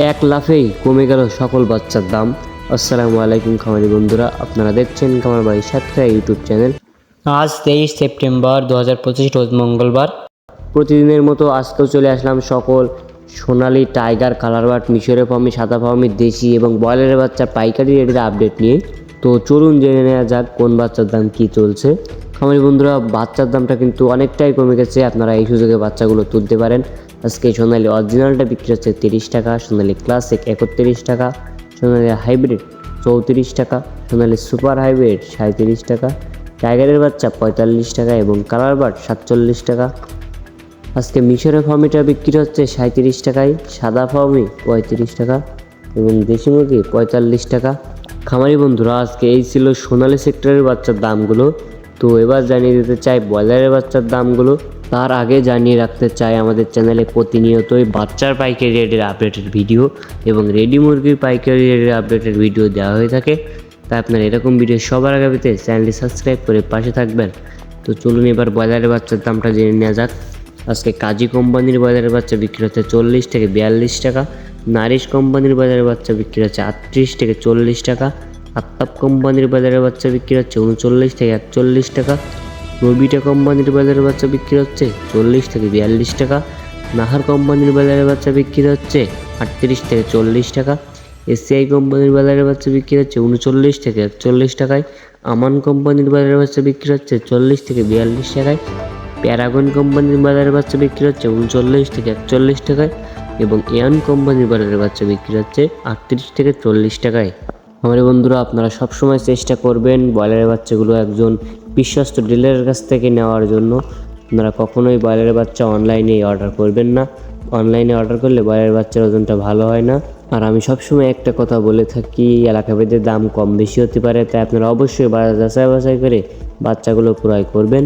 এক লাফেই কমে গেল সকল বাচ্চার দাম। আসসালামু আলাইকুম খামারি বন্ধুরা আপনারা দেখছেন খামার বাড়ি সাতক্ষীরা ইউটিউব চ্যানেল। আজ তেইশ সেপ্টেম্বর দু হাজার পঁচিশ রোজ মঙ্গলবার। প্রতিদিনের মতো আজকেও চলে আসলাম সকল সোনালি টাইগার কালার বাট মিশরে ফার্মি সাদা ফার্মি দেশি এবং ব্রয়লারের বাচ্চা পাইকারি রেটের আপডেট নিয়ে। তো চলুন জেনে নেওয়া যাক কোন বাচ্চার দাম কি চলছে। খামারি বন্ধুরা, বাচ্চার দামটা কিন্তু অনেকটাই কমে গেছে। আপনারা এই সুযোগে বাচ্চাগুলো তুলতে পারেন। আজকে সোনালি অরিজিনালটা বিক্রি হচ্ছে তিরিশ টাকা, সোনালি ক্লাসিক একত্রিশ টাকা, সোনালি হাইব্রিড চৌত্রিশ টাকা, সোনালি সুপার হাইব্রিড সাঁত্রিশ টাকা টাইগারের বাচ্চা পঁয়তাল্লিশ টাকা এবং কালার বার্ড সাতচল্লিশ টাকা। আজকে মিশরের ফার্মিটা বিক্রি হচ্ছে সাঁত্রিশ টাকায়, সাদা ফার্মি পঁয়ত্রিশ টাকা এবং দেশি মুরগি পঁয়তাল্লিশ টাকা। খামারি বন্ধুরা, আজকে এই ছিল সোনালি সেক্টরের বাচ্চার দামগুলো। তো এবার জানিয়ে দিতে চাই, ব্রয়লারের বাচ্চার দামগুলো তার আগে জানিয়ে রাখতে চাই আমাদের চ্যানেলে প্রতিনিয়তই বাচ্চার পাইকারি রেটের আপডেটের ভিডিও এবং রেডি মুরগির পাইকারি রেটের আপডেটের ভিডিও দেওয়া হয়ে থাকে। তাই আপনারা এরকম ভিডিও সবার আগে পেতে চ্যানেলটি সাবস্ক্রাইব করে পাশে থাকবেন। তো চলুন এবার ব্রয়লারের বাচ্চার দামটা জেনে নেওয়া যাক। আজকে কাজী কোম্পানির বাজারের বাচ্চা বিক্রি হচ্ছে চল্লিশ থেকে বিয়াল্লিশ টাকা, নারিশ কোম্পানির বাজারের বাচ্চা বিক্রি হচ্ছে আটত্রিশ থেকে চল্লিশ টাকা আত্তাপ কোম্পানির বাজারের বাচ্চা বিক্রি হচ্ছে উনচল্লিশ থেকে একচল্লিশ টাকা। রবিটা কোম্পানির বাজারের বাচ্চা বিক্রি হচ্ছে চল্লিশ থেকে বিয়াল্লিশ টাকা। নাহার কোম্পানির বাজারের বাচ্চা বিক্রি হচ্ছে আটত্রিশ থেকে চল্লিশ টাকা। এসিআই কোম্পানির বাজারের বাচ্চা বিক্রি হচ্ছে উনচল্লিশ থেকে একচল্লিশ টাকায়। আমান কোম্পানির বাজারের বাচ্চা বিক্রি হচ্ছে চল্লিশ থেকে বিয়াল্লিশ টাকায়। প্যারাগন কোম্পানির বাজারের বাচ্চা বিক্রি হচ্ছে উনচল্লিশ থেকে একচল্লিশ টাকায় এবং এয়ান কোম্পানির বাজারের বাচ্চা বিক্রি হচ্ছে আটত্রিশ থেকে চল্লিশ টাকায়। আমার বন্ধুরা, আপনারা সবসময় চেষ্টা করবেন ব্রয়লারের বাচ্চাগুলো একজন বিশ্বস্ত ডিলারের কাছ থেকে নেওয়ার জন্য। আপনারা কখনোই ব্রয়লারের বাচ্চা অনলাইনে অর্ডার করবেন না। অনলাইনে অর্ডার করলে ব্রয়লারের বাচ্চার ওজনটা ভালো হয় না। আর আমি সবসময় একটা কথা বলে থাকি এলাকা ভেদে দাম কম বেশি হতে পারে, তাই আপনারা অবশ্যই বাজার যাচাই বাছাই করে বাচ্চাগুলো ক্রয় করবেন।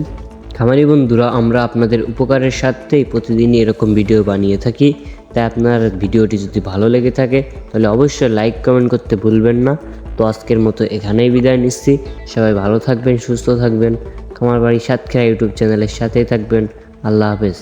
খামারি বন্ধুরা, আমরা আপনাদের উপকারের স্বার্থেই প্রতিদিনই এরকম ভিডিও বানিয়ে থাকি। তাই আপনার ভিডিওটি যদি ভালো লেগে থাকে, তাহলে অবশ্যই লাইক কমেন্ট করতে ভুলবেন না। তো আজকের মতো এখানেই বিদায় নিচ্ছি। সবাই ভালো থাকবেন, সুস্থ থাকবেন। আমার বাড়ি সাতক্ষীরা ইউটিউব চ্যানেলের সাথেই থাকবেন। আল্লাহ হাফেজ।